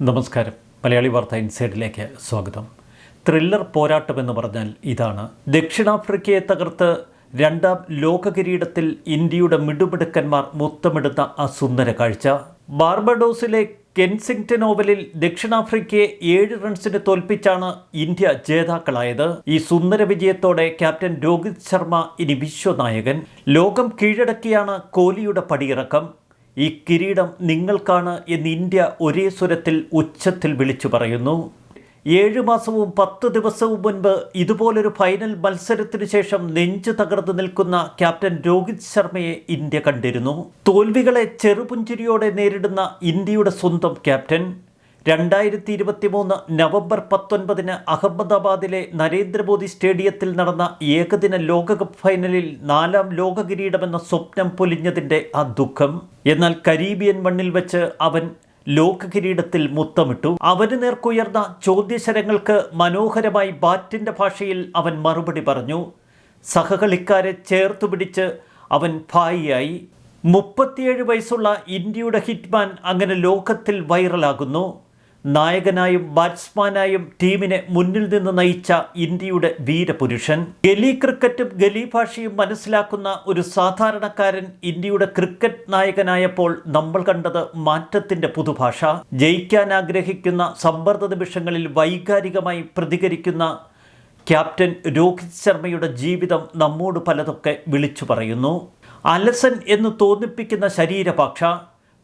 നമസ്കാരം. മലയാളി വാർത്ത ഇൻസൈഡിലേക്ക് സ്വാഗതം. ത്രില്ലർ പോരാട്ടം എന്ന് പറഞ്ഞാൽ ഇതാണ്. ദക്ഷിണാഫ്രിക്കയെ തകർത്ത് രണ്ടാം ലോക കിരീടത്തിൽ ഇന്ത്യയുടെ മിടുമിടുക്കന്മാർ മുത്തമിടുന്ന ആ സുന്ദര കാഴ്ച. ബാർബഡോസിലെ കെൻസിംഗ്ടൺ ഓവലിൽ ദക്ഷിണാഫ്രിക്കയെ ഏഴ് റൺസിന് തോൽപ്പിച്ചാണ് ഇന്ത്യ ജേതാക്കളായത്. ഈ സുന്ദര വിജയത്തോടെ ക്യാപ്റ്റൻ രോഹിത് ശർമ്മ ഇനി വിശ്വനായകൻ. ലോകം കീഴടക്കിയാണ് കോഹ്ലിയുടെ പടിയിറക്കം. ഈ കിരീടം നിങ്ങൾക്കാണ് എന്ന് ഇന്ത്യ ഒരേ സ്വരത്തിൽ ഉച്ചത്തിൽ വിളിച്ചു പറയുന്നു. ഏഴു മാസവും പത്ത് ദിവസവും മുൻപ് ഇതുപോലൊരു ഫൈനൽ മത്സരത്തിനു ശേഷം നെഞ്ചു തകർന്നു നിൽക്കുന്ന ക്യാപ്റ്റൻ രോഹിത് ശർമ്മയെ ഇന്ത്യ കണ്ടിരുന്നു. തോൽവികളെ ചെറുപുഞ്ചിരിയോടെ നേരിടുന്ന ഇന്ത്യയുടെ സ്വന്തം ക്യാപ്റ്റൻ രണ്ടായിരത്തി ഇരുപത്തി മൂന്ന് നവംബർ പത്തൊൻപതിന് അഹമ്മദാബാദിലെ നരേന്ദ്രമോദി സ്റ്റേഡിയത്തിൽ നടന്ന ഏകദിന ലോകകപ്പ് ഫൈനലിൽ നാലാം ലോക കിരീടമെന്ന സ്വപ്നം പൊലിഞ്ഞതിന്റെ ആ ദുഃഖം. എന്നാൽ കരീബിയൻ മണ്ണിൽ വെച്ച് അവൻ ലോക കിരീടത്തിൽ മുത്തമിട്ടു. അവന് നേർക്കുയർന്ന ചോദ്യശരങ്ങൾക്ക് മനോഹരമായി ബാറ്റിന്റെ ഭാഷയിൽ അവൻ മറുപടി പറഞ്ഞു. സഹകളിക്കാരെ ചേർത്തു പിടിച്ച് അവൻ ഭായിയായി. മുപ്പത്തിയേഴ് വയസ്സുള്ള ഇന്ത്യയുടെ ഹിറ്റ്മാൻ അങ്ങനെ ലോകത്തിൽ വൈറലാകുന്നു. നായകനായും ബാറ്റ്സ്മാനായും ടീമിനെ മുന്നിൽ നിന്ന് നയിച്ച ഇന്ത്യയുടെ വീരപുരുഷൻ. ഗലി ക്രിക്കറ്റും ഗലി ഭാഷയും മനസ്സിലാക്കുന്ന ഒരു സാധാരണക്കാരൻ ഇന്ത്യയുടെ ക്രിക്കറ്റ് നായകനായപ്പോൾ നമ്മൾ കണ്ടത് മാറ്റത്തിന്റെ പുതുഭാഷ. ജയിക്കാൻ ആഗ്രഹിക്കുന്ന സമ്മർദ്ദ നിമിഷങ്ങളിൽ വൈകാരികമായി പ്രതികരിക്കുന്ന ക്യാപ്റ്റൻ രോഹിത് ശർമ്മയുടെ ജീവിതം നമ്മോട് പലതൊക്കെ വിളിച്ചു പറയുന്നു. അലസൻ എന്ന് തോന്നിപ്പിക്കുന്ന ശരീരഭാഷ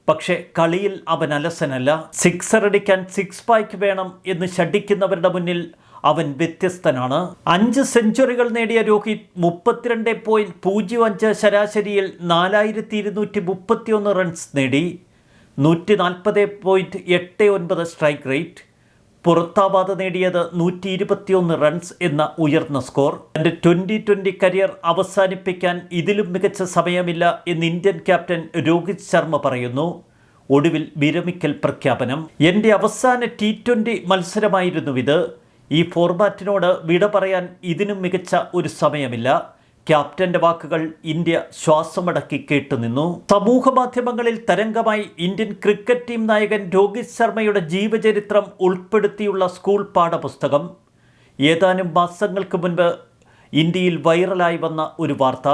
പക്ഷേ കളിയിൽ അവൻ അലസനല്ല. സിക്സർ അടിക്കാൻ സിക്സ് പായ്ക്ക് വേണം എന്ന് ശഠിക്കുന്നവരുടെ മുന്നിൽ അവൻ വ്യത്യസ്തനാണ്. അഞ്ച് സെഞ്ചുറികൾ നേടിയ രോഹിത് മുപ്പത്തിരണ്ട് പോയിന്റ് പൂജ്യം അഞ്ച് ശരാശരിയിൽ നാലായിരത്തി ഇരുന്നൂറ്റി മുപ്പത്തിയൊന്ന് റൺസ് നേടി. നൂറ്റി നാൽപ്പത് പോയിന്റ് എട്ട് ഒൻപത് സ്ട്രൈക്ക് റേറ്റ് പുറത്താവാതെ നേടിയത് നൂറ്റി ഇരുപത്തിയൊന്ന് റൺസ് എന്ന ഉയർന്ന സ്കോർ തന്റെ ട്വന്റി ട്വന്റി കരിയർ അവസാനിപ്പിക്കാൻ ഇതിലും മികച്ച സമയമില്ല എന്ന് ഇന്ത്യൻ ക്യാപ്റ്റൻ രോഹിത് ശർമ്മ പറയുന്നു. ഒടുവിൽ വിരമിക്കൽ പ്രഖ്യാപനം. എന്റെ അവസാന ടി ട്വന്റി മത്സരമായിരുന്നു ഇത്. ഈ ഫോർമാറ്റിനോട് വിട പറയാൻ ഇതിനും മികച്ച ഒരു സമയമില്ല. ക്യാപ്റ്റന്റെ വാക്കുകൾ ഇന്ത്യ ശ്വാസമടക്കി കേട്ടുനിന്നു സമൂഹ മാധ്യമങ്ങളിൽ തരംഗമായി ഇന്ത്യൻ ക്രിക്കറ്റ് ടീം നായകൻ രോഹിത് ശർമ്മയുടെ ജീവചരിത്രം ഉൾപ്പെടുത്തിയുള്ള സ്കൂൾ പാഠപുസ്തകം. ഏതാനും മാസങ്ങൾക്ക് മുൻപ് ഇന്ത്യയിൽ വൈറലായി വന്ന ഒരു വാർത്ത.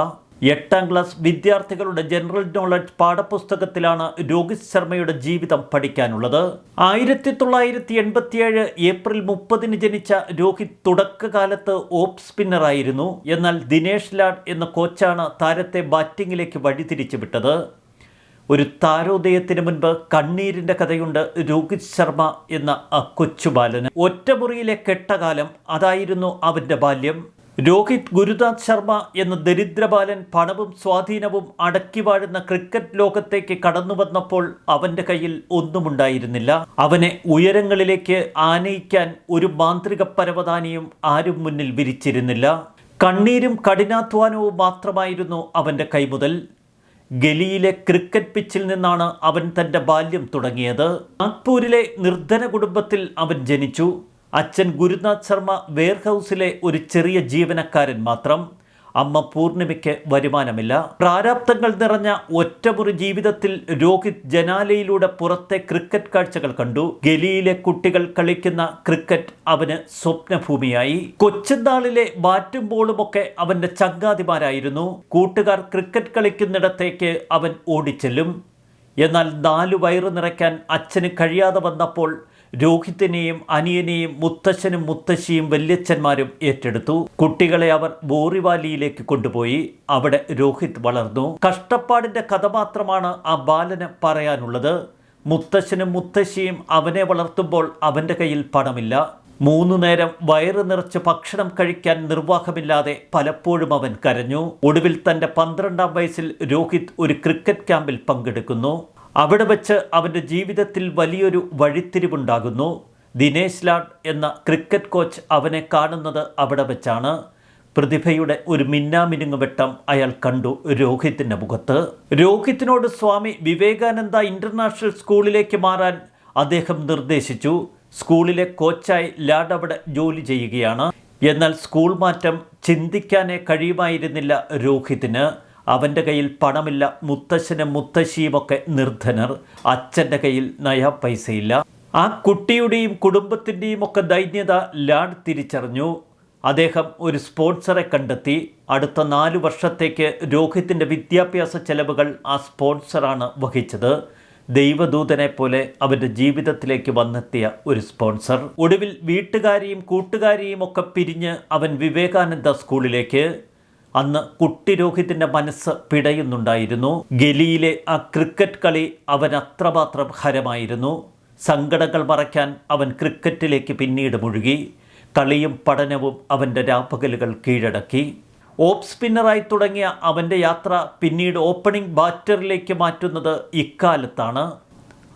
എട്ടാം ക്ലാസ് വിദ്യാർത്ഥികളുടെ ജനറൽ നോളജ് പാഠപുസ്തകത്തിലാണ് രോഹിത് ശർമ്മയുടെ ജീവിതം പഠിക്കാനുള്ളത്. ആയിരത്തി തൊള്ളായിരത്തി എൺപത്തിയേഴ് ഏപ്രിൽ മുപ്പതിന് ജനിച്ച രോഹിത് തുടക്കകാലത്ത് ഓഫ് സ്പിന്നറായിരുന്നു എന്നാൽ ദിനേഷ് ലാഡ് എന്ന കോച്ചാണ് താരത്തെ ബാറ്റിങ്ങിലേക്ക് വഴിതിരിച്ചു വിട്ടത് ഒരു താരോദയത്തിന് മുൻപ് കണ്ണീരിന്റെ കഥയുണ്ട് രോഹിത് ശർമ്മ എന്ന ആ കൊച്ചുബാലന്. ഒറ്റമുറിയിലെ കെട്ടകാലം അതായിരുന്നു അവന്റെ ബാല്യം. രോഹിത് ഗുരുദാസ് ശർമ്മ എന്ന ദരിദ്രബാലൻ പണവും സ്വാധീനവും അടക്കി വാഴുന്ന ക്രിക്കറ്റ് ലോകത്തേക്ക് കടന്നു വന്നപ്പോൾ അവന്റെ കയ്യിൽ ഒന്നുമുണ്ടായിരുന്നില്ല. അവനെ ഉയരങ്ങളിലേക്ക് ആനയിക്കാൻ ഒരു മാന്ത്രിക പരവതാനിയും ആരും മുന്നിൽ വിരിച്ചിരുന്നില്ല. കണ്ണീരും കഠിനാധ്വാനവും മാത്രമായിരുന്നു അവന്റെ കൈമുതൽ. ഗലിയിലെ ക്രിക്കറ്റ് പിച്ചിൽ നിന്നാണ് അവൻ തന്റെ ബാല്യം തുടങ്ങിയത്. നാഗ്പൂരിലെ നിർധന കുടുംബത്തിൽ അവൻ ജനിച്ചു. അച്ഛൻ ഗുരുനാഥ് ശർമ്മ വെയർഹൗസിലെ ഒരു ചെറിയ ജീവനക്കാരൻ മാത്രം. അമ്മ പൂർണിമയ്ക്ക് വരുമാനമില്ല. പ്രാരാബ്ദങ്ങൾ നിറഞ്ഞ ഒറ്റമുറി ജീവിതത്തിൽ രോഹിത് ജനാലയിലൂടെ പുറത്തെ ക്രിക്കറ്റ് കാഴ്ചകൾ കണ്ടു. ഗലിയിലെ കുട്ടികൾ കളിക്കുന്ന ക്രിക്കറ്റ് അവന് സ്വപ്നഭൂമിയായി. കൊച്ചുനാളിലെ ബാറ്റും ബോളുമൊക്കെ അവന്റെ ചങ്കാതിമാരായിരുന്നു കൂട്ടുകാർ ക്രിക്കറ്റ് കളിക്കുന്നിടത്തേക്ക് അവൻ ഓടിച്ചെല്ലും. എന്നാൽ നാലു വയറ് നിറയ്ക്കാൻ അച്ഛന് കഴിയാതെ വന്നപ്പോൾ രോഹിത്തിനെയും അനിയനെയും മുത്തശ്ശനും മുത്തശ്ശിയും വല്യച്ഛന്മാരും ഏറ്റെടുത്തു. കുട്ടികളെ അവർ ബോറിവാലിയിലേക്ക് കൊണ്ടുപോയി. അവിടെ രോഹിത് വളർന്നു. കഷ്ടപ്പാടിന്റെ കഥ മാത്രമാണ് ആ ബാലന് പറയാനുള്ളത്. മുത്തശ്ശനും മുത്തശ്ശിയും അവനെ വളർത്തുമ്പോൾ അവന്റെ കയ്യിൽ പണമില്ല. മൂന്നു നേരം വയറ് നിറച്ച് ഭക്ഷണം കഴിക്കാൻ നിർവാഹമില്ലാതെ പലപ്പോഴും അവൻ കരഞ്ഞു. ഒടുവിൽ തന്റെ പന്ത്രണ്ടാം വയസ്സിൽ രോഹിത് ഒരു ക്രിക്കറ്റ് ക്യാമ്പിൽ പങ്കെടുക്കുന്നു. അവിടെ വച്ച് അവന്റെ ജീവിതത്തിൽ വലിയൊരു വഴിത്തിരിവുണ്ടാകുന്നു. ദിനേശ് ലാഡ് എന്ന ക്രിക്കറ്റ് കോച്ച് അവനെ കാണുന്നത് അവിടെ വെച്ചാണ്. പ്രതിഭയുടെ ഒരു മിന്നാമിനുങ്ങ് വെട്ടം അയാൾ കണ്ടു രോഹിത്തിന്റെ മുഖത്ത്. രോഹിത്തിനോട് സ്വാമി വിവേകാനന്ദ ഇന്റർനാഷണൽ സ്കൂളിലേക്ക് മാറാൻ അദ്ദേഹം നിർദ്ദേശിച്ചു. സ്കൂളിലെ കോച്ചായി ലാഡ് അവിടെ ജോലി ചെയ്യുകയാണ്. എന്നാൽ സ്കൂൾ മാറ്റം ചിന്തിക്കാനേ കഴിയുമായിരുന്നില്ല രോഹിത്തിന്. അവന്റെ കയ്യിൽ പണമില്ല മുത്തശ്ശനും മുത്തശ്ശിയുമൊക്കെ നിർധനർ. അച്ഛന്റെ കയ്യിൽ നയ പൈസയില്ല. ആ കുട്ടിയുടെയും കുടുംബത്തിന്റെയും ഒക്കെ ദൈന്യത ലാഡ് തിരിച്ചറിഞ്ഞു. അദ്ദേഹം ഒരു സ്പോൺസറെ കണ്ടെത്തി. അടുത്ത നാല് വർഷത്തേക്ക് രോഹിത്തിന്റെ വിദ്യാഭ്യാസ ചെലവുകൾ ആ സ്പോൺസറാണ് വഹിച്ചത്. ദൈവദൂതനെ പോലെ അവന്റെ ജീവിതത്തിലേക്ക് വന്നെത്തിയ ഒരു സ്പോൺസർ. ഒടുവിൽ വീട്ടുകാരെയും കൂട്ടുകാരെയും ഒക്കെ പിരിഞ്ഞ് അവൻ വിവേകാനന്ദ സ്കൂളിലേക്ക്. അന്ന് കുട്ടി രോഹിത്തിന്റെ മനസ്സ് പിടയുന്നുണ്ടായിരുന്നു. ഗലിയിലെ ആ ക്രിക്കറ്റ് കളി അവൻ അത്രമാത്രം ഹരമായിരുന്നു. സങ്കടങ്ങൾ മറയ്ക്കാൻ അവൻ ക്രിക്കറ്റിലേക്ക് പിന്നീട് മുഴുകി. കളിയും പഠനവും അവന്റെ രാപ്പകലുകൾ കീഴടക്കി. ഓഫ് സ്പിന്നറായി തുടങ്ങിയ അവന്റെ യാത്ര പിന്നീട് ഓപ്പണിംഗ് ബാറ്ററിലേക്ക് മാറ്റുന്നത് ഇക്കാലത്താണ്.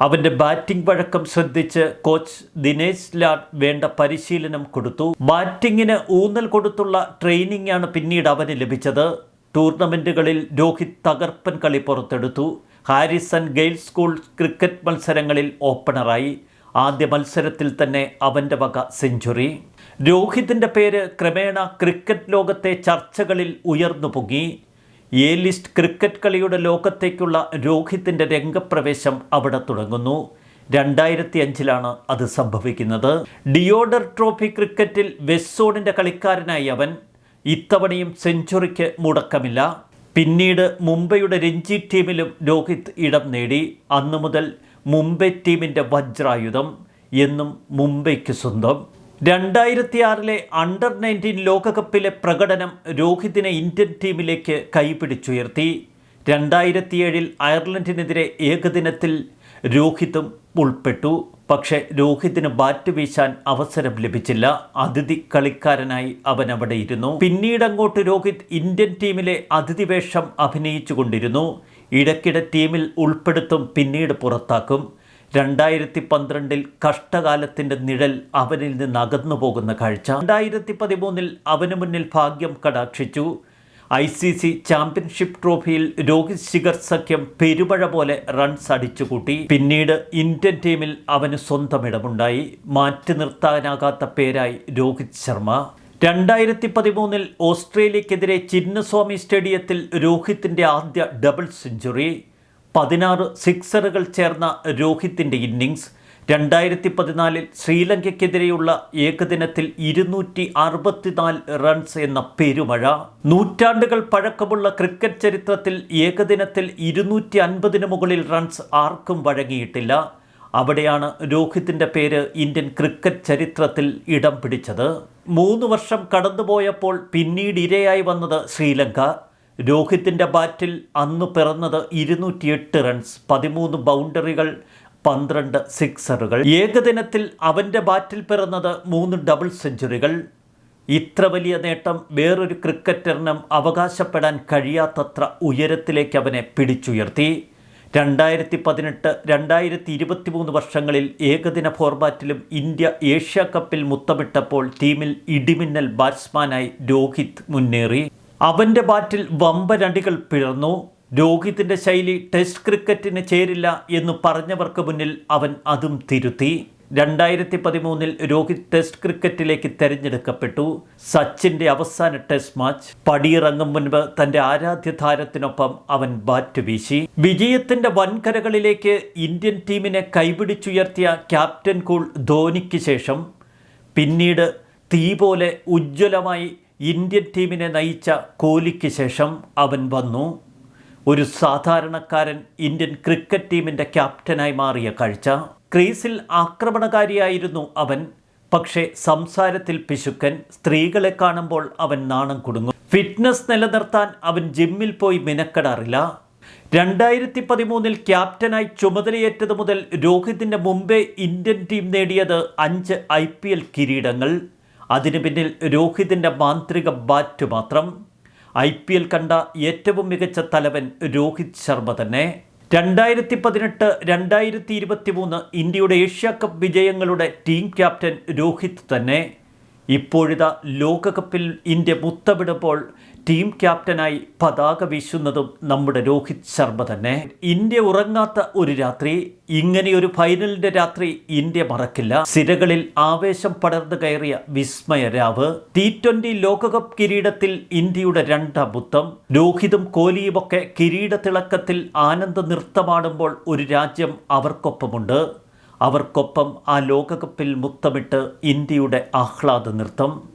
അവന്റെ ബാറ്റിംഗ് വഴക്കം ശ്രദ്ധിച്ച് കോച്ച് ദിനേശ് ലാൽ വേണ്ട പരിശീലനം കൊടുത്തു. ബാറ്റിങ്ങിന് ഊന്നൽ കൊടുത്തുള്ള ട്രെയിനിങ് ആണ് പിന്നീട് അവന് ലഭിച്ചത്. ടൂർണമെന്റുകളിൽ രോഹിത് തകർപ്പൻ കളി പുറത്തെടുത്തു. ഹാരിസൺ ഗെയിൽ സ്കൂൾ ക്രിക്കറ്റ് മത്സരങ്ങളിൽ ഓപ്പണറായി. ആദ്യ മത്സരത്തിൽ തന്നെ അവന്റെ വക സെഞ്ചുറി. രോഹിതിന്റെ പേര് ക്രമേണ ക്രിക്കറ്റ് ലോകത്തെ ചർച്ചകളിൽ ഉയർന്നു പൊങ്ങി. എ ലിസ്റ്റ് ക്രിക്കറ്റ് കളിയുടെ ലോകത്തേക്കുള്ള രോഹിത്തിന്റെ രംഗപ്രവേശം അവിടെ തുടങ്ങുന്നു. രണ്ടായിരത്തി അഞ്ചിലാണ് അത് സംഭവിക്കുന്നത്. ഡിയോഡർ ട്രോഫി ക്രിക്കറ്റിൽ വെസ്സോണിന്റെ കളിക്കാരനായി അവൻ. ഇത്തവണയും സെഞ്ചുറിക്ക് മുടക്കമില്ല. പിന്നീട് മുംബൈയുടെ രഞ്ജി ടീമിലും രോഹിത് ഇടം നേടി. അന്നു മുതൽ മുംബൈ ടീമിന്റെ വജ്രായുധം എന്നും മുംബൈക്ക് സ്വന്തം. രണ്ടായിരത്തി ആറിലെ അണ്ടർ നയന്റീൻ ലോകകപ്പിലെ പ്രകടനം രോഹിതിനെ ഇന്ത്യൻ ടീമിലേക്ക് കൈപിടിച്ചുയർത്തി. രണ്ടായിരത്തിയേഴിൽ അയർലൻഡിനെതിരെ ഏകദിനത്തിൽ രോഹിതും ഉൾപ്പെട്ടു. പക്ഷേ രോഹിതിന് ബാറ്റ് വീശാൻ അവസരം ലഭിച്ചില്ല. അതിഥി കളിക്കാരനായി അവൻ അവിടെ ഇരുന്നു പിന്നീട് അങ്ങോട്ട് രോഹിത് ഇന്ത്യൻ ടീമിലെ അതിഥി വേഷം അഭിനയിച്ചു കൊണ്ടിരുന്നു ഇടയ്ക്കിടെ ടീമിൽ ഉൾപ്പെടുത്തും പിന്നീട് പുറത്താക്കും. രണ്ടായിരത്തി പന്ത്രണ്ടിൽ കഷ്ടകാലത്തിന്റെ നിഴൽ അവനിൽ നിന്ന് അകന്നു പോകുന്ന കാഴ്ച. രണ്ടായിരത്തി പതിമൂന്നിൽ അവന് മുന്നിൽ ഭാഗ്യം കടാക്ഷിച്ചു. ഐ സി സി ചാമ്പ്യൻഷിപ്പ് ട്രോഫിയിൽ രോഹിത് ശിഖർ സഖ്യം പെരുമഴ പോലെ റൺസ് അടിച്ചുകൂട്ടി. പിന്നീട് ഇന്ത്യൻ ടീമിൽ അവന് സ്വന്തം ഇടമുണ്ടായി മാറ്റി നിർത്താനാകാത്ത പേരായി രോഹിത് ശർമ്മ. രണ്ടായിരത്തി പതിമൂന്നിൽ ഓസ്ട്രേലിയക്കെതിരെ ചിന്നസ്വാമി സ്റ്റേഡിയത്തിൽ രോഹിത്തിന്റെ ആദ്യ ഡബിൾ സെഞ്ചുറി. പതിനാറ് സിക്സറുകൾ ചേർന്ന രോഹിത്തിന്റെ ഇന്നിങ്സ് രണ്ടായിരത്തി പതിനാലിൽ ശ്രീലങ്കയ്ക്കെതിരെയുള്ള ഏകദിനത്തിൽ ഇരുന്നൂറ്റി അറുപത്തിനാല് റൺസ് എന്ന പെരുമഴ. നൂറ്റാണ്ടുകൾ പഴക്കമുള്ള ക്രിക്കറ്റ് ചരിത്രത്തിൽ ഏകദിനത്തിൽ ഇരുന്നൂറ്റി അൻപതിന് മുകളിൽ റൺസ് ആർക്കും വഴങ്ങിയിട്ടില്ല. അവിടെയാണ് രോഹിത്തിന്റെ പേര് ഇന്ത്യൻ ക്രിക്കറ്റ് ചരിത്രത്തിൽ ഇടം പിടിച്ചത്. മൂന്ന് വർഷം കടന്നുപോയപ്പോൾ പിന്നീട് ഇരയായി വന്നത് ശ്രീലങ്ക. രോഹിത്തിന്റെ ബാറ്റിൽ അന്ന് പിറന്നത് ഇരുന്നൂറ്റിയെട്ട് റൺസ് പതിമൂന്ന് ബൗണ്ടറികൾ പന്ത്രണ്ട് സിക്സറുകൾ. ഏകദിനത്തിൽ അവന്റെ ബാറ്റിൽ പിറന്നത് മൂന്ന് ഡബിൾ സെഞ്ചുറികൾ ഇത്ര വലിയ നേട്ടം വേറൊരു ക്രിക്കറ്ററിനും അവകാശപ്പെടാൻ കഴിയാത്തത്ര ഉയരത്തിലേക്ക് അവനെ പിടിച്ചുയർത്തി. രണ്ടായിരത്തി പതിനെട്ട് രണ്ടായിരത്തി ഇരുപത്തി മൂന്ന് വർഷങ്ങളിൽ ഏകദിന ഫോർമാറ്റിലും ഇന്ത്യ ഏഷ്യ കപ്പിൽ മുത്തമിട്ടപ്പോൾ ടീമിൽ ഇടിമിന്നൽ ബാറ്റ്സ്മാനായി രോഹിത് മുന്നേറി. അവന്റെ ബാറ്റിൽ വമ്പരണ്ടികൾ പിളർന്നു. രോഹിത്തിന്റെ ശൈലി ടെസ്റ്റ് ക്രിക്കറ്റിന് ചേരില്ല എന്ന് പറഞ്ഞവർക്ക് മുന്നിൽ അവൻ അതും തിരുത്തി. രണ്ടായിരത്തി പതിമൂന്നിൽ രോഹിത് ടെസ്റ്റ് ക്രിക്കറ്റിലേക്ക് തെരഞ്ഞെടുക്കപ്പെട്ടു. സച്ചിന്റെ അവസാന ടെസ്റ്റ് മാച്ച്. പടിയിറങ്ങും മുൻപ് തന്റെ ആരാധ്യ താരത്തിനൊപ്പം അവൻ ബാറ്റ് വീശി. വിജയത്തിന്റെ വൻകരകളിലേക്ക് ഇന്ത്യൻ ടീമിനെ കൈപിടിച്ചുയർത്തിയ ക്യാപ്റ്റൻ കൂൾ ധോനിക്ക് ശേഷം. പിന്നീട് തീ പോലെ ഉജ്ജ്വലമായി ഇന്ത്യൻ ടീമിനെ നയിച്ച കോഹ്ലിക്ക് ശേഷം അവൻ വന്നു. ഒരു സാധാരണക്കാരൻ ഇന്ത്യൻ ക്രിക്കറ്റ് ടീമിന്റെ ക്യാപ്റ്റനായി മാറിയ കാഴ്ച. ക്രീസിൽ ആക്രമണകാരിയായിരുന്നു അവൻ. പക്ഷേ സംസാരത്തിൽ പിശുക്കൻ സ്ത്രീകളെ കാണുമ്പോൾ അവൻ നാണം കുടുങ്ങും. ഫിറ്റ്നസ് നിലനിർത്താൻ അവൻ ജിമ്മിൽ പോയി മിനക്കെടാറില്ല. രണ്ടായിരത്തി പതിമൂന്നിൽ ക്യാപ്റ്റനായി ചുമതലയേറ്റത് മുതൽ രോഹിതിന്റെ മുമ്പേ ഇന്ത്യൻ ടീം നേടിയത് അഞ്ച് ഐ കിരീടങ്ങൾ. അതിനു പിന്നിൽ രോഹിതിന്റെ മാന്ത്രിക ബാറ്റ് മാത്രം. ഐ പി എൽ കണ്ട ഏറ്റവും മികച്ച തലവൻ രോഹിത് ശർമ്മ തന്നെ. രണ്ടായിരത്തി പതിനെട്ട് രണ്ടായിരത്തി ഇരുപത്തി മൂന്ന് ഇന്ത്യയുടെ ഏഷ്യ കപ്പ് വിജയങ്ങളുടെ ടീം ക്യാപ്റ്റൻ രോഹിത് തന്നെ. ഇപ്പോഴിതാ ലോകകപ്പിൽ ഇന്ത്യ മുത്തമിടുമ്പോൾ ടീം ക്യാപ്റ്റനായി പതാക വീശുന്നതും നമ്മുടെ രോഹിത് ശർമ്മ തന്നെ. ഇന്ത്യ ഉറങ്ങാത്ത ഒരു രാത്രി ഇങ്ങനെയൊരു ഫൈനലിന്റെ രാത്രി ഇന്ത്യ മറക്കില്ല. സിരകളിൽ ആവേശം പടർന്നു കയറിയ വിസ്മയ രാവ്. ടി ട്വന്റി ലോകകപ്പ് കിരീടത്തിൽ ഇന്ത്യയുടെ രണ്ടാം മുത്തം രോഹിതും കോഹ്ലിയുമൊക്കെ കിരീട തിളക്കത്തിൽ ആനന്ദ നൃത്തമാടുമ്പോൾ ഒരു രാജ്യം അവർക്കൊപ്പമുണ്ട്. അവർക്കൊപ്പം ആ ലോകകപ്പിൽ മുത്തമിട്ട് ഇന്ത്യയുടെ ആഹ്ലാദ നൃത്തം.